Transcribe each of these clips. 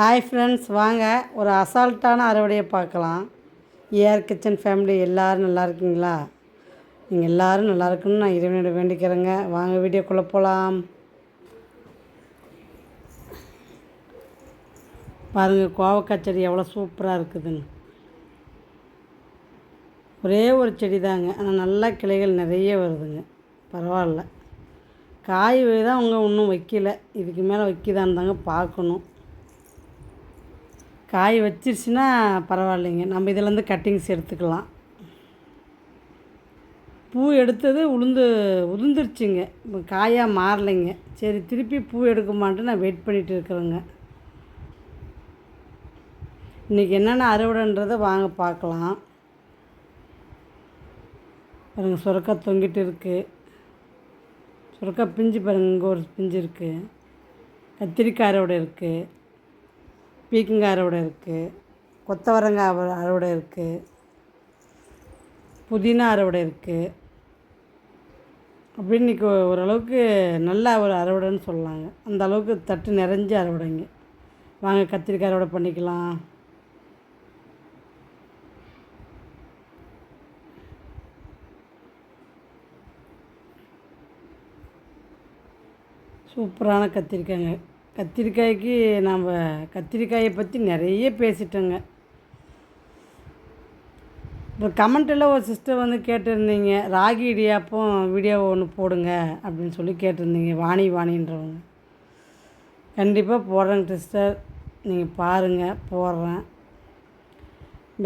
Hi friends வாங்க. ஒரு அசால்ட்டான அறுவடையை பார்க்கலாம். ஏஆர் கிச்சன் ஃபேமிலி எல்லோரும் நல்லா இருக்கீங்களா? நீங்கள் எல்லோரும் நல்லா இருக்குன்னு நான் இறைவனிடம் வேண்டிக்கிறேங்க. வாங்க வீடியோக்குள்ளே போகலாம் பாருங்கள் கோவக்காய் செடி எவ்வளோ சூப்பராக இருக்குதுன்னு. ஒரே ஒரு செடி தாங்க ஆனால் நல்லா கிளைகள் நிறைய வருதுங்க. பரவாயில்ல. காய் தான் அவங்க இன்னும் வைக்கல. இதுக்கு மேலே வைக்கிதான்னு தாங்க பார்க்கணும். காய் வச்சிருச்சுன்னா பரவாயில்லைங்க. நம்ம இதிலேருந்து கட்டிங்ஸ் எடுத்துக்கலாம். பூ எடுத்தது உளுந்து உதிர்ந்துருச்சுங்க காயாக மாறலைங்க. சரி திருப்பி பூ எடுக்குமான்ட்டு நான் வெயிட் பண்ணிகிட்டு இருக்கிறேங்க. இன்றைக்கி என்னென்ன அறுவடைன்றதை வாங்க பார்க்கலாம். பாருங்க சுரக்காய் தொங்கிட்டு இருக்குது சுரக்காய் பிஞ்சு பாருங்க இங்கே ஒரு பிஞ்சு இருக்குது கத்திரிக்காய் அறுவடை இருக்குது பீக்கங்காய் அறுவடை இருக்குது கொத்தவரங்காய் அறுவடை இருக்குது புதினா அறுவடை இருக்குது அப்படின்னு இன்றைக்கி ஓரளவுக்கு நல்ல ஒரு அறுவடைன்னு சொல்லலாங்க அந்த அளவுக்கு தட்டு நிறைஞ்ச அறுவடைங்க. வாங்க கத்திரிக்காய் அறுவடை பண்ணிக்கலாம். சூப்பரான கத்திரிக்காய்ங்க. கத்திரிக்காய்க்கு நாம் கத்திரிக்காயை பற்றி நிறைய பேசிட்டோங்க. இப்போ கமெண்ட்டில் ஒரு சிஸ்டர் வந்து கேட்டிருந்தீங்க. ராகி இடியாப்பம் வீடியோ ஒன்று போடுங்க அப்படின்னு சொல்லி கேட்டிருந்தீங்க. வாணி வாணின்றவங்க. கண்டிப்பாக போடுறேங்க சிஸ்டர் நீங்கள் பாருங்கள் போடுறேன்.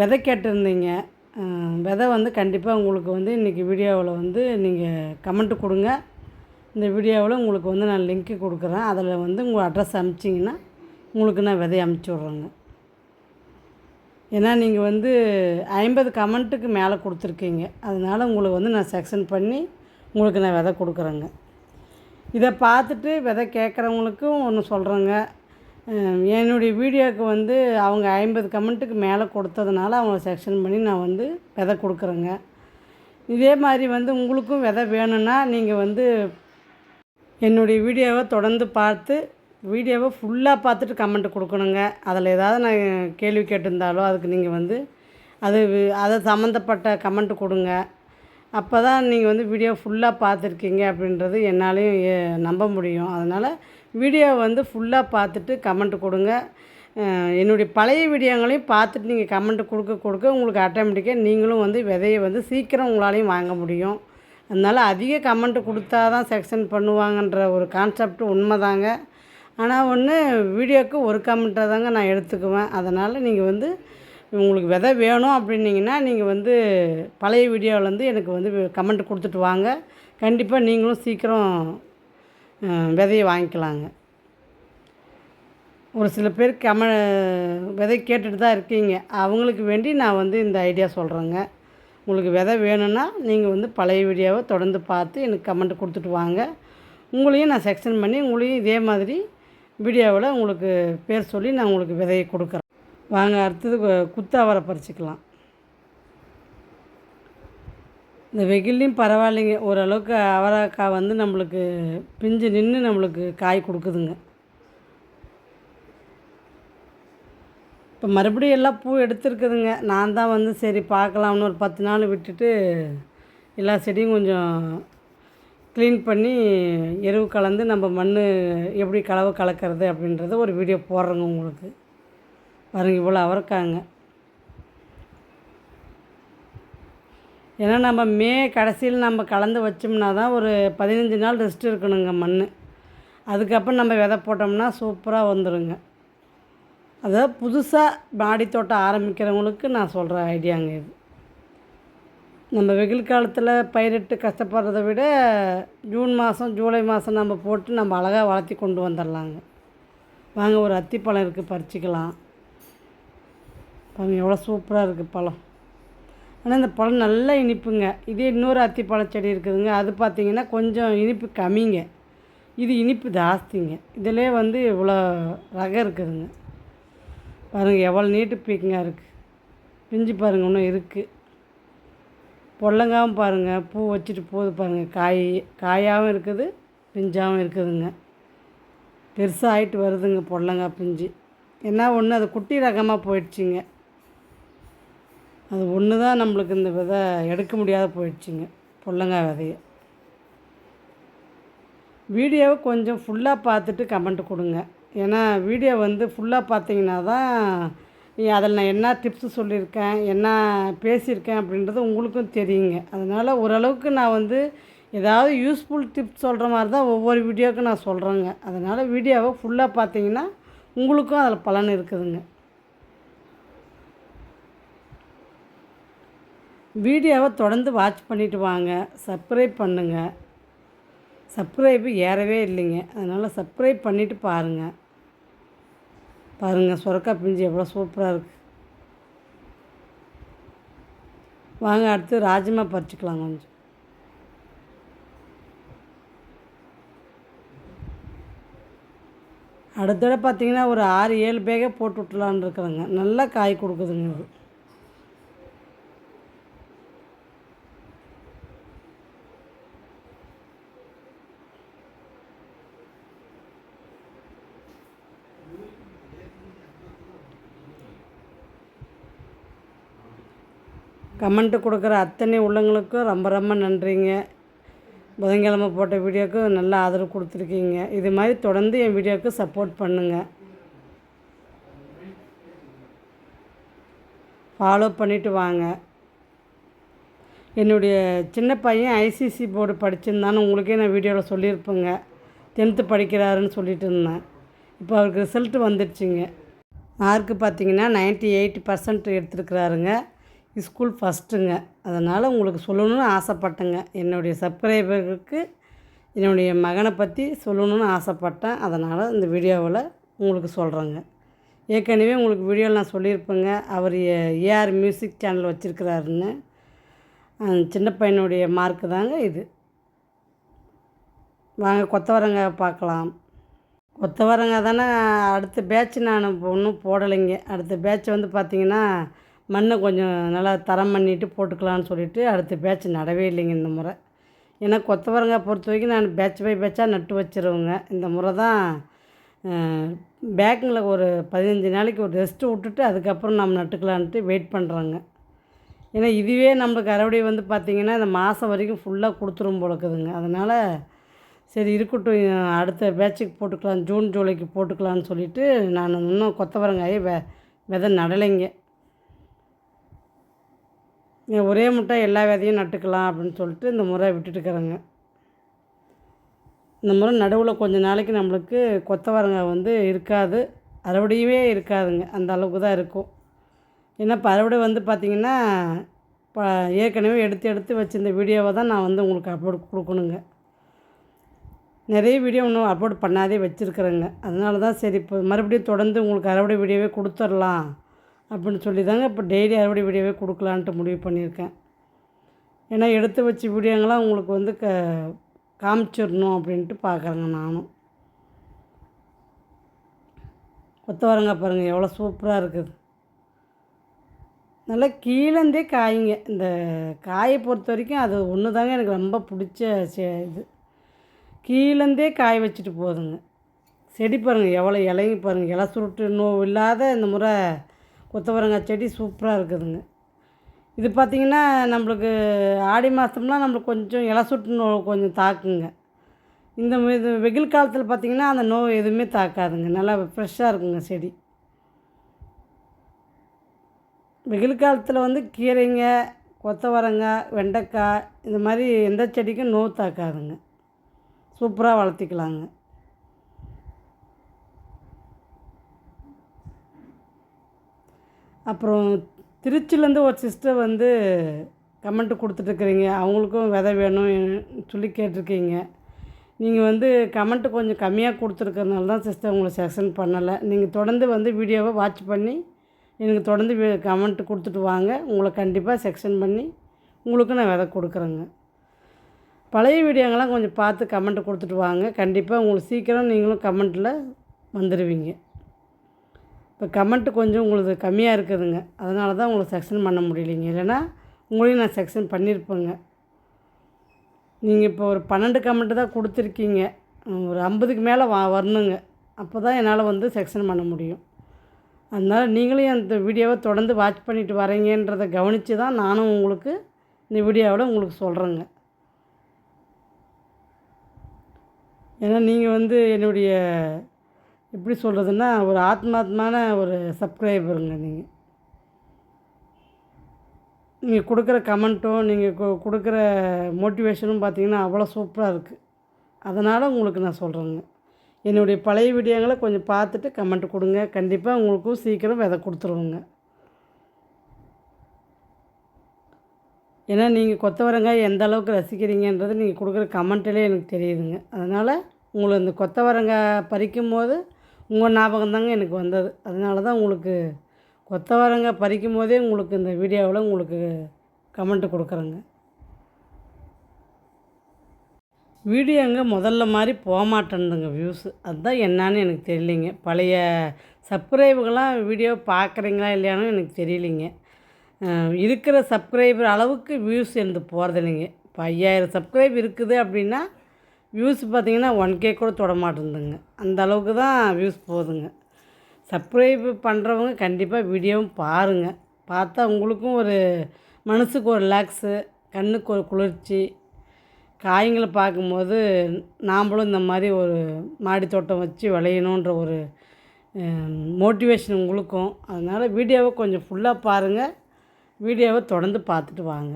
விதை கேட்டிருந்தீங்க. விதை வந்து கண்டிப்பாக உங்களுக்கு வந்து இன்றைக்கி வீடியோவில் வந்து நீங்கள் கமெண்ட்டு கொடுங்க. இந்த வீடியோவில் உங்களுக்கு வந்து நான் லிங்க்கு கொடுக்குறேன். அதில் வந்து உங்கள் அட்ரஸ் அனுப்பிச்சிங்கன்னா உங்களுக்கு நான் விதைய அமுச்சு விட்றேங்க. ஏன்னா நீங்கள் வந்து ஐம்பது கமெண்ட்டுக்கு மேலே கொடுத்துருக்கீங்க. அதனால் உங்களுக்கு வந்து நான் செக்ஷன் பண்ணி உங்களுக்கு நான் விதை கொடுக்குறேங்க. இதை பார்த்துட்டு விதை கேட்குறவங்களுக்கும் ஒன்று சொல்கிறேங்க என்னுடைய வீடியோவுக்கு வந்து அவங்க ஐம்பது கமெண்ட்டுக்கு மேலே கொடுத்ததுனால அவங்கள செக்ஷன் பண்ணி நான் வந்து விதை கொடுக்குறேங்க. இதே மாதிரி வந்து உங்களுக்கும் விதை வேணும்னா நீங்கள் வந்து என்னுடைய வீடியோவை தொடர்ந்து பார்த்து வீடியோவை ஃபுல்லாக பார்த்துட்டு கமெண்ட் கொடுக்கணுங்க. அதில் ஏதாவது நான் கேள்வி கேட்டிருந்தாலோ அதுக்கு நீங்கள் வந்து அது வி- சம்மந்தப்பட்ட கமெண்ட் கொடுங்க. அப்போ தான் நீங்கள் வந்து வீடியோ ஃபுல்லாக பார்த்துருக்கீங்க அப்படின்றது என்னாலையும் ஏ- நம்ப முடியும். அதனால் வீடியோ வந்து ஃபுல்லாக பார்த்துட்டு கமெண்ட் கொடுங்க. என்னுடைய பழைய வீடியோங்களையும் பார்த்துட்டு நீங்கள் கமெண்ட் கொடுக்க கொடுக்க உங்களுக்கு ஆட்டோமேட்டிக்காக நீங்களும் வந்து விதையை வந்து சீக்கிரம் உங்களாலையும் வாங்க முடியும். அதனால் அதிக கமெண்ட் கொடுத்தா தான் செக்ஷன் பண்ணுவாங்கன்ற ஒரு கான்செப்ட் உண்மைதாங்க. ஆனால் ஒன்று வீடியோவுக்கு ஒரு கமெண்ட்டை தாங்க நான் எடுத்துக்குவேன். அதனால் நீங்கள் வந்து உங்களுக்கு விதை வேணும் அப்படின்னீங்கன்னா நீங்கள் வந்து பழைய வீடியோவிலேருந்து எனக்கு வந்து கமெண்ட் கொடுத்துட்டு வாங்க. கண்டிப்பாக நீங்களும் சீக்கிரம் விதையை வாங்கிக்கலாங்க. ஒரு சில பேர் கம விதை கேட்டுட்டு தான் இருக்கீங்க. அவங்களுக்கு வேண்டி நான் வந்து இந்த ஐடியா சொல்கிறேங்க உங்களுக்கு விதை வேணும்னா நீங்கள் வந்து பழைய வீடியோவை தொடர்ந்து பார்த்து எனக்கு கமெண்ட் கொடுத்துட்டு வாங்க. உங்களையும் நான் செக்ஷன் பண்ணி உங்களையும் இதே மாதிரி வீடியோவில் உங்களுக்கு பேர் சொல்லி நான் உங்களுக்கு விதையை கொடுக்குறேன். வாங்க அடுத்தது குத்தாவரை பறிச்சுக்கலாம். இந்த வெயில்லையும் பரவாயில்லைங்க. ஓரளவுக்கு அவரைக்காய் வந்து நம்மளுக்கு பிஞ்சு நின்று நம்மளுக்கு காய் கொடுக்குதுங்க. இப்போ மறுபடியும் எல்லாம் பூ எடுத்துருக்குதுங்க. நான் தான் வந்து சரி பார்க்கலாம்னு ஒரு பத்து நாள் விட்டுட்டு எல்லா செடியும் கொஞ்சம் க்ளீன் பண்ணி எருவு கலந்து நம்ம மண் எப்படி கலவை கலக்கிறது அப்படின்றத ஒரு வீடியோ போடுறேங்க உங்களுக்கு. பாருங்க இவ்வளோ அவரைக்காங்க ஏன்னா நம்ம மே கடைசியில் நம்ம கலந்து வச்சோம்னா தான் ஒரு பதினஞ்சு நாள் ரெஸ்ட் இருக்கணுங்க மண் அதுக்கப்புறம் நம்ம விதை போட்டோம்னா சூப்பராக வந்துடுங்க அதாவது புதுசாக மாடி தோட்டம் ஆரம்பிக்கிறவங்களுக்கு நான் சொல்கிற ஐடியாங்க இது. நம்ம வெயில் காலத்தில் பயிரிட்டு கஷ்டப்படுறத விட ஜூன் மாதம் ஜூலை மாதம் நம்ம போட்டு நம்ம அழகாக வளர்த்தி கொண்டு வந்துடலாங்க. வாங்க ஒரு அத்திப்பழம் இருக்குது பறிச்சிக்கலாம். பாருங்க எவ்வளோ சூப்பராக இருக்குது பழம். ஆனால் இந்த பழம் நல்ல இனிப்புங்க. இதே இன்னொரு அத்திப்பழ செடி இருக்குதுங்க. அது பார்த்திங்கன்னா கொஞ்சம் இனிப்பு கம்மிங்க. இது இனிப்பு ஜாஸ்திங்க. இதிலே வந்து இவ்வளோ ரகம் இருக்குதுங்க. பாருங்கள் எவ்வளோ நீட்டு பீக்கிங்காக இருக்குது பிஞ்சு பாருங்கள் இன்னும் இருக்குது பொல்லங்காவும் பாருங்கள் பூ வச்சுட்டு போகுது பாருங்கள் காய் காயாகவும் இருக்குது பிஞ்சாகவும் இருக்குதுங்க. பெருசாக ஆகிட்டு வருதுங்க பொடலங்காய் பிஞ்சு. என்ன ஒன்று அது குட்டி ரகமாக போயிடுச்சுங்க. அது ஒன்று தான் நம்மளுக்கு இந்த விதை எடுக்க முடியாத போயிடுச்சுங்க பொல்லங்காய் விதையை. வீடியோவை கொஞ்சம் ஃபுல்லாக பார்த்துட்டு கமெண்ட் கொடுங்க. ஏன்னா வீடியோ வந்து ஃபுல்லாக பார்த்தீங்கன்னா தான் அதில் நான் என்ன டிப்ஸு சொல்லியிருக்கேன் என்ன பேசியிருக்கேன் அப்படின்றது உங்களுக்கும் தெரியுங்க. அதனால் ஓரளவுக்கு நான் வந்து ஏதாவது யூஸ்ஃபுல் டிப்ஸ் சொல்கிற மாதிரி தான் ஒவ்வொரு வீடியோவுக்கும் நான் சொல்கிறேங்க அதனால் வீடியோவை ஃபுல்லாக பார்த்தீங்கன்னா உங்களுக்கும் அதில் பலன் இருக்குதுங்க. வீடியோவை தொடர்ந்து வாட்ச் பண்ணிவிட்டு வாங்க சப்ஸ்கிரைப் பண்ணுங்கள் சப்ஸ்கிரைப்பு ஏறவே இல்லைங்க. அதனால் சப்ஸ்கிரைப் பண்ணிவிட்டு பாருங்கள் பாருங்கள் சுரக்காய் பிஞ்சு எவ்வளோ சூப்பராக இருக்குது வாங்க அடுத்து ராஜ்மா பறிச்சுக்கலாம் கொஞ்சம். அடுத்தட பார்த்தீங்கன்னா ஒரு ஆறு ஏழு பேகை போட்டு விட்லான்னு இருக்கிறேங்க. நல்லா காய் கொடுக்குதுங்க கமெண்ட்டு கொடுக்குற அத்தனை உள்ளங்களுக்கும் ரொம்ப ரொம்ப நன்றிங்க. புதன்கிழமை போட்ட வீடியோவுக்கு நல்லா ஆதரவு கொடுத்துருக்கீங்க. இது மாதிரி தொடர்ந்து என் வீடியோவுக்கு சப்போர்ட் பண்ணுங்கள் ஃபாலோ பண்ணிவிட்டு வாங்க. என்னுடைய சின்ன பையன் ஐசிசி போர்டு படிச்சிருந்தான்னு உங்களுக்கே நான் வீடியோவில் சொல்லியிருப்பேங்க. டென்த்து படிக்கிறாருன்னு சொல்லிட்டு இருந்தேன். இப்போ அவருக்கு ரிசல்ட்டு வந்துடுச்சுங்க. மார்க்கு பார்த்தீங்கன்னா நைன்ட்டி எயிட் பர்சன்ட் எடுத்துருக்கிறாருங்க. ஸ்கூல் ஃபஸ்ட்டுங்க. அதனால் உங்களுக்கு சொல்லணும்னு ஆசைப்பட்டேங்க. என்னுடைய சப்ஸ்கிரைபருக்கு என்னுடைய மகனை பற்றி சொல்லணும்னு ஆசைப்பட்டேன். அதனால் இந்த வீடியோவில் உங்களுக்கு சொல்கிறேங்க. ஏற்கனவே உங்களுக்கு வீடியோவில் நான் சொல்லியிருப்பேங்க. அவர் ஏஆர் மியூசிக் சேனல் வச்சுருக்கிறாருன்னு. சின்ன பையனுடைய மார்க்கு தாங்க இது. வாங்க கொத்தவரங்க பார்க்கலாம். கொத்தவரங்க தானே அடுத்த பேட்ச் நான் ஒன்றும் போடலைங்க. அடுத்த பேட்ச் வந்து பார்த்திங்கன்னா மண்ணை கொஞ்சம் நல்லா தரம் பண்ணிவிட்டு போட்டுக்கலான்னு சொல்லிவிட்டு அடுத்த பேட்ச் நடவே இல்லைங்க இந்த முறை. ஏன்னா கொத்தவரங்காய் பொறுத்த வரைக்கும் நான் பேட்ச் பை பேட்சாக நட்டு வச்சுருவேங்க. இந்த முறை தான் பேக்கிங்கில் ஒரு பதினஞ்சு நாளைக்கு ஒரு ரெஸ்ட்டு விட்டுட்டு அதுக்கப்புறம் நம்ம நட்டுக்கலான்ட்டு வெயிட் பண்ணுறோங்க. ஏன்னா இதுவே நம்மளுக்கு அறுவடை வந்து பார்த்திங்கன்னா இந்த மாதம் வரைக்கும் ஃபுல்லாக கொடுத்துரும் போலக்குதுங்க அதனால் சரி இருக்கட்டும் அடுத்த பேட்சுக்கு போட்டுக்கலாம் ஜூன் ஜூலைக்கு போட்டுக்கலான்னு சொல்லிவிட்டு நான் இன்னும் கொத்தவரங்காயை வெ விதை நடலைங்க. ஒரே முட்டை எல்லா விதையும் நட்டுக்கலாம் அப்படின்னு சொல்லிட்டு இந்த முறை விட்டுட்டுக்கிறேங்க இந்த முறை நடுவில் கொஞ்சம் நாளைக்கு நம்மளுக்கு கொத்தவரங்காய் வந்து இருக்காது. அறுவடையுமே இருக்காதுங்க. அந்த அளவுக்கு தான் இருக்கும். ஏன்னா இப்போ அறுவடை வந்து பார்த்திங்கன்னா இப்போ ஏற்கனவே எடுத்து எடுத்து வச்சுருந்த வீடியோவை தான் நான் வந்து உங்களுக்கு அப்லோட் கொடுக்கணுங்க. நிறைய வீடியோ இன்னும் அப்லோட் பண்ணாதே வச்சுருக்குறேங்க. அதனால தான் சரி இப்போ மறுபடியும் தொடர்ந்து உங்களுக்கு அறுவடை வீடியோவே கொடுத்துர்லாம். அப்படின்னு சொல்லி தாங்க இப்போ டெய்லி அறுவடை வீடியோவே கொடுக்கலான்ட்டு முடிவு பண்ணியிருக்கேன். ஏன்னா எடுத்து வச்ச வீடியோங்களாம் உங்களுக்கு வந்து க காமிச்சிடணும் அப்படின்ட்டு பார்க்குறேங்க நானும். கொத்தவரங்க பாருங்கள் எவ்வளோ சூப்பராக இருக்குது. நல்லா கீழந்தே காய்ங்க. இந்த காயை பொறுத்த வரைக்கும் அது ஒன்று தாங்க எனக்கு ரொம்ப பிடிச்ச இது. கீழந்தே காய வச்சுட்டு போகுதுங்க செடி பாருங்கள் எவ்வளோ இலைங்க பாருங்கள் இலை சுருட்டு நோவு இல்லாத இந்த முறை கொத்தவரங்காய் செடி சூப்பராக இருக்குதுங்க. இது பார்த்திங்கன்னா நம்மளுக்கு ஆடி மாதம்லாம் நம்மளுக்கு கொஞ்சம் இலை சுட்டு கொஞ்சம் தாக்குங்க. இந்த இது வெயில் காலத்தில் பார்த்திங்கன்னா அந்த நோய் எதுவுமே தாக்காதுங்க. நல்லா ஃப்ரெஷ்ஷாக இருக்குங்க செடி. வெயில் காலத்தில் வந்து கீரைங்க கொத்தவரங்காய் வெண்டைக்காய் இந்த மாதிரி எந்த செடிக்கும் நோய் தாக்காதுங்க. சூப்பராக வளர்த்திக்கலாங்க. அப்புறம் திருச்சிலேருந்து ஒரு சிஸ்டர் வந்து கமெண்ட்டு கொடுத்துட்ருக்குறீங்க அவங்களுக்கும் விதை வேணும் சொல்லி கேட்டிருக்கீங்க. நீங்கள் வந்து கமெண்ட்டு கொஞ்சம் கம்மியாக கொடுத்துருக்கறனால தான் சிஸ்டர் உங்களை செக்ஷன் பண்ணலை. நீங்கள் தொடர்ந்து வந்து வீடியோவை வாட்ச் பண்ணி எனக்கு தொடர்ந்து கமெண்ட்டு கொடுத்துட்டு வாங்க. உங்களை கண்டிப்பாக செக்ஷன் பண்ணி உங்களுக்கு நான் விதை கொடுக்குறேங்க. பழைய வீடியோங்கெல்லாம் கொஞ்சம் பார்த்து கமெண்ட்டு கொடுத்துட்டு வாங்க. கண்டிப்பாக உங்களுக்கு சீக்கிரம் நீங்களும் கமெண்ட்டில் வந்துடுவீங்க இப்போ கமெண்ட்டு கொஞ்சம் உங்களுக்கு கம்மியாக இருக்குதுங்க. அதனால தான் உங்களை செக்ஷன் பண்ண முடியலைங்க. இல்லைன்னா உங்களையும் நான் செக்ஷன் பண்ணியிருப்பேங்க. நீங்கள் இப்போ ஒரு பன்னெண்டு கமெண்ட்டு தான் கொடுத்துருக்கீங்க. ஒரு ஐம்பதுக்கு மேலே வா வரணுங்க. அப்போ தான் என்னால் வந்து செக்ஷன் பண்ண முடியும். அதனால் நீங்களும் அந்த வீடியோவை தொடர்ந்து வாட்ச் பண்ணிட்டு வரீங்கன்றதை கவனித்து தான் நானும் உங்களுக்கு இந்த வீடியோவில் உங்களுக்கு சொல்கிறேங்க. ஏன்னா நீங்கள் வந்து என்னுடைய எப்படி சொல்கிறதுன்னா ஒரு ஆத்மாத்மான ஒரு சப்ஸ்கிரைபருங்க நீங்கள் நீங்கள் கொடுக்குற கமெண்ட்டும் நீங்கள் கொடுக்குற மோட்டிவேஷனும் பார்த்தீங்கன்னா அவ்வளோ சூப்பராக இருக்குது அதனால் உங்களுக்கு நான் சொல்கிறேங்க என்னுடைய பழைய வீடியோங்களை கொஞ்சம் பார்த்துட்டு கமெண்ட் கொடுங்க. கண்டிப்பாக உங்களுக்கும் சீக்கிரம் விதை கொடுத்துருவோங்க. ஏன்னா நீங்கள் கொத்தவரங்காய் எந்த அளவுக்கு ரசிக்கிறீங்கன்றது நீங்கள் கொடுக்குற கமெண்ட்டிலே எனக்கு தெரியுதுங்க. அதனால் உங்களை இந்த கொத்தவரங்காய் பறிக்கும் போது உங்கள் ஞாபகம் தாங்க எனக்கு வந்தது. அதனால தான் உங்களுக்கு கொத்தவரங்க பறிக்கும் போதே உங்களுக்கு இந்த வீடியோவில் உங்களுக்கு கமெண்ட் கொடுக்குறேங்க. வீடியோங்க முதல்ல மாதிரி போக மாட்டேன்துங்க வியூஸு அதுதான் என்னான்னு எனக்கு தெரியலிங்க. பழைய சப்ஸ்கிரைபுகளாம் வீடியோ பார்க்குறீங்களா இல்லையானு எனக்கு தெரியலிங்க. இருக்கிற சப்ஸ்கிரைபர் அளவுக்கு வியூஸ் எனக்கு போகிறது இல்லைங்க இப்போ ஐயாயிரம் சப்ஸ்கிரைப் இருக்குது அப்படின்னா வியூஸ் பார்த்தீங்கன்னா ஒன் கே கூட தொட மாட்டேங்குதுங்க அந்த அளவுக்கு தான் வியூஸ் போகுதுங்க சப்ஸ்கிரைப் பண்ணுறவங்க கண்டிப்பாக வீடியோவும் பாருங்கள் பார்த்தா உங்களுக்கும் ஒரு மனசுக்கு ஒரு ரிலாக்ஸு கண்ணுக்கு ஒரு குளிர்ச்சி காய்களை பார்க்கும்போது நாம்ளும் இந்த மாதிரி ஒரு மாடி தோட்டம் வச்சு விளையணுன்ற ஒரு மோட்டிவேஷன் உங்களுக்கும். அதனால் வீடியோவை கொஞ்சம் ஃபுல்லாக பாருங்கள் வீடியோவை தொடர்ந்து பார்த்துட்டு வாங்க.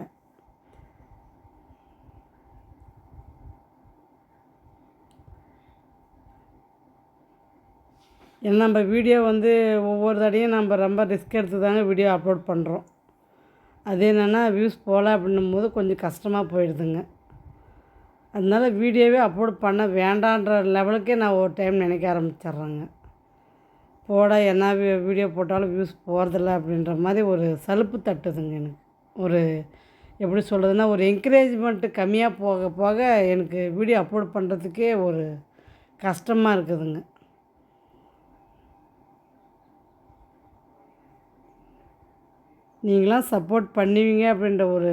ஏன்னா நம்ம வீடியோ வந்து ஒவ்வொரு தடையும் நம்ம ரொம்ப ரிஸ்க் எடுத்து தாங்க வீடியோ அப்லோட் பண்ணுறோம் அது என்னென்னா வியூஸ் போகல அப்படின்னும் போது கொஞ்சம் கஷ்டமாக போயிடுதுங்க. அதனால வீடியோவே அப்லோட் பண்ண வேண்டான்ற லெவலுக்கே நான் ஒரு டைம் நினைக்க ஆரம்பிச்சிட்றேங்க. போட என்ன வீ- வீடியோ போட்டாலும் வியூஸ் போகிறதில்ல அப்படின்ற மாதிரி ஒரு சலுப்பு தட்டுதுங்க எனக்கு. ஒரு எப்படி சொல்கிறதுனா ஒரு என்கரேஜ்மெண்ட்டு கம்மியாக போக போக எனக்கு வீடியோ அப்லோட் பண்ணுறதுக்கே ஒரு கஷ்டமாக இருக்குதுங்க. நீங்களாம் சப்போர்ட் பண்ணுவீங்க அப்படின்ற ஒரு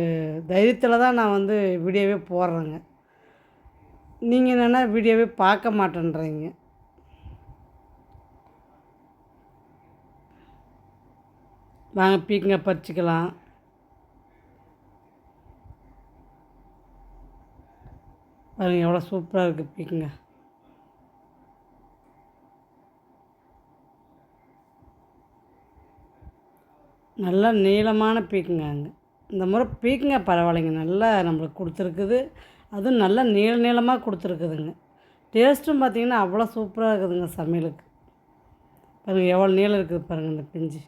தைரியத்தில் தான் நான் வந்து வீடியோவே போடுறேங்க. நீங்கள் என்னென்னா வீடியோவே பார்க்க மாட்டேன்றீங்க. வாங்க பீக்கங்க பறிச்சுக்கலாம். பாருங்கள் எவ்வளோ சூப்பராக இருக்குது பீக்கங்க நல்லா நீளமான பீக்குங்க அங்கே. இந்த முறை பீக்குங்க பரவாயில்லைங்க. நல்லா நம்மளுக்கு கொடுத்துருக்குது. அதுவும் நல்லா நீள நீளமாக கொடுத்துருக்குதுங்க. டேஸ்ட்டும் பார்த்தீங்கன்னா அவ்வளோ சூப்பராக இருக்குதுங்க சமையலுக்கு. பாருங்கள் எவ்வளோ நீளம் இருக்குது பாருங்கள் இந்த பிஞ்சு.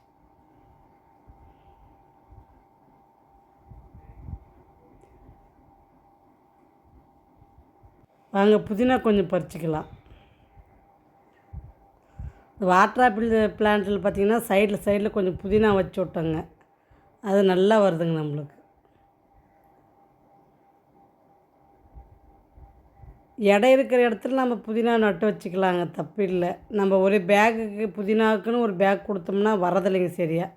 வாங்க புதினா கொஞ்சம் பறிச்சுக்கலாம். இந்த வாட்டர் ஆப்பிள் பிளான்ட்டில் பார்த்தீங்கன்னா சைடில் சைடில் கொஞ்சம் புதினா வச்சு விட்டோங்க. அது நல்லா வருதுங்க நம்மளுக்கு. இடம் இருக்கிற இடத்துல நம்ம புதினா நட்டு வச்சுக்கலாங்க தப்பு இல்லை. நம்ம ஒரு பேக்குக்கு புதினாவுக்குன்னு ஒரு பேக் கொடுத்தோம்னா வரதில்லைங்க சரியா.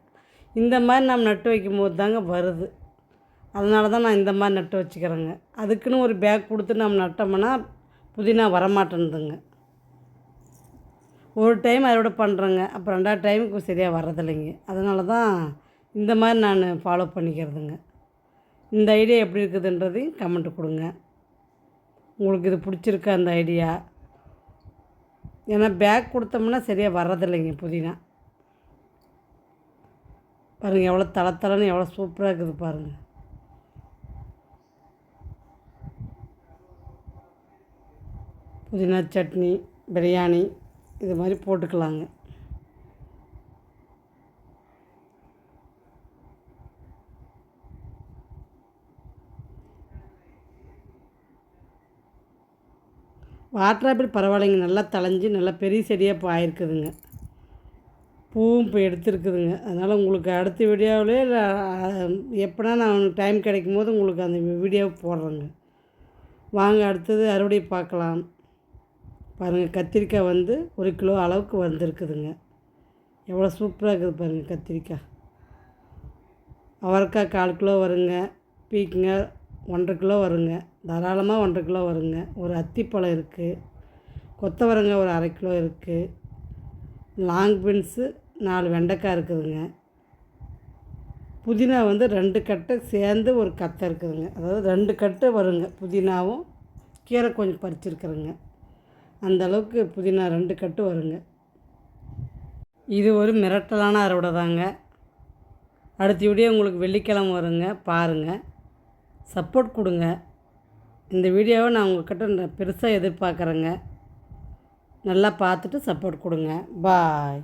இந்த மாதிரி நம்ம நட்டு வைக்கும் போது தாங்க வருது. அதனால தான் நான் இந்த மாதிரி நட்டு வச்சுக்கிறேங்க. அதுக்குன்னு ஒரு பேக் கொடுத்து நம்ம நட்டோம்னா புதினா வரமாட்டேன்துங்க. ஒரு டைம் அறுவடை பண்ணுறேங்க அப்புறம் ரெண்டாவது டைமுக்கு சரியாக வர்றதில்லைங்க. அதனால தான் இந்த மாதிரி நான் ஃபாலோ பண்ணிக்கிறதுங்க. இந்த ஐடியா எப்படி இருக்குதுன்றதையும் கமெண்ட் கொடுங்க. உங்களுக்கு இது பிடிச்சிருக்கா அந்த ஐடியா ஏன்னா பேக் கொடுத்தோம்னா சரியாக வர்றதில்லைங்க புதினா. பாருங்கள் எவ்வளோ தளத்தலன்னு எவ்வளோ சூப்பராக இருக்குது பாருங்கள் புதினா சட்னி பிரியாணி இது மாதிரி போட்டுக்கலாங்க. வாட்டர் ஆப்பிள் பரவாயில்லைங்க. நல்லா தளைஞ்சு நல்லா பெரிய செடியாக இப்போ ஆயிருக்குதுங்க. பூவும் இப்போ எடுத்துருக்குதுங்க. அதனால் உங்களுக்கு அடுத்த வீடியோவிலே எப்போனா நான் டைம் கிடைக்கும் போது உங்களுக்கு அந்த வீடியோவை போடுறேங்க. வாங்க அடுத்தது அறுவடை பார்க்கலாம். பாருங்கள் கத்திரிக்காய் வந்து ஒரு கிலோ அளவுக்கு வந்திருக்குதுங்க. எவ்வளோ சூப்பராக இருக்குது பாருங்கள் கத்திரிக்காய். அவரைக்காய் கால் கிலோ வருங்க பீக்குங்க ஒன்றரை கிலோ வருங்க தாராளமாக ஒன்றரை கிலோ வருங்க. ஒரு அத்திப்பழம் இருக்குது கொத்தவரங்க ஒரு அரை கிலோ இருக்குது லாங் பீன்ஸு நாலு வெண்டைக்காய் இருக்குதுங்க. புதினா வந்து ரெண்டு கட்டை சேர்ந்து ஒரு கத்தை இருக்குதுங்க. அதாவது ரெண்டு கட்டு வருங்க புதினாவும் கீரை கொஞ்சம் பறிச்சிருக்கிறேங்க. அந்த அளவுக்கு புதினா ரெண்டு கட்டு வருங்க. இது ஒரு மிரட்டலான அறுவடை தாங்க. அடுத்த வீடியோ உங்களுக்கு வெள்ளிக்கிழமை வருங்க பாருங்கள் சப்போர்ட் கொடுங்க. இந்த வீடியோவை நான் உங்கள்கிட்ட பெருசாக எதிர்பார்க்குறேங்க. நல்லா பார்த்துட்டு சப்போர்ட் கொடுங்க. பாய்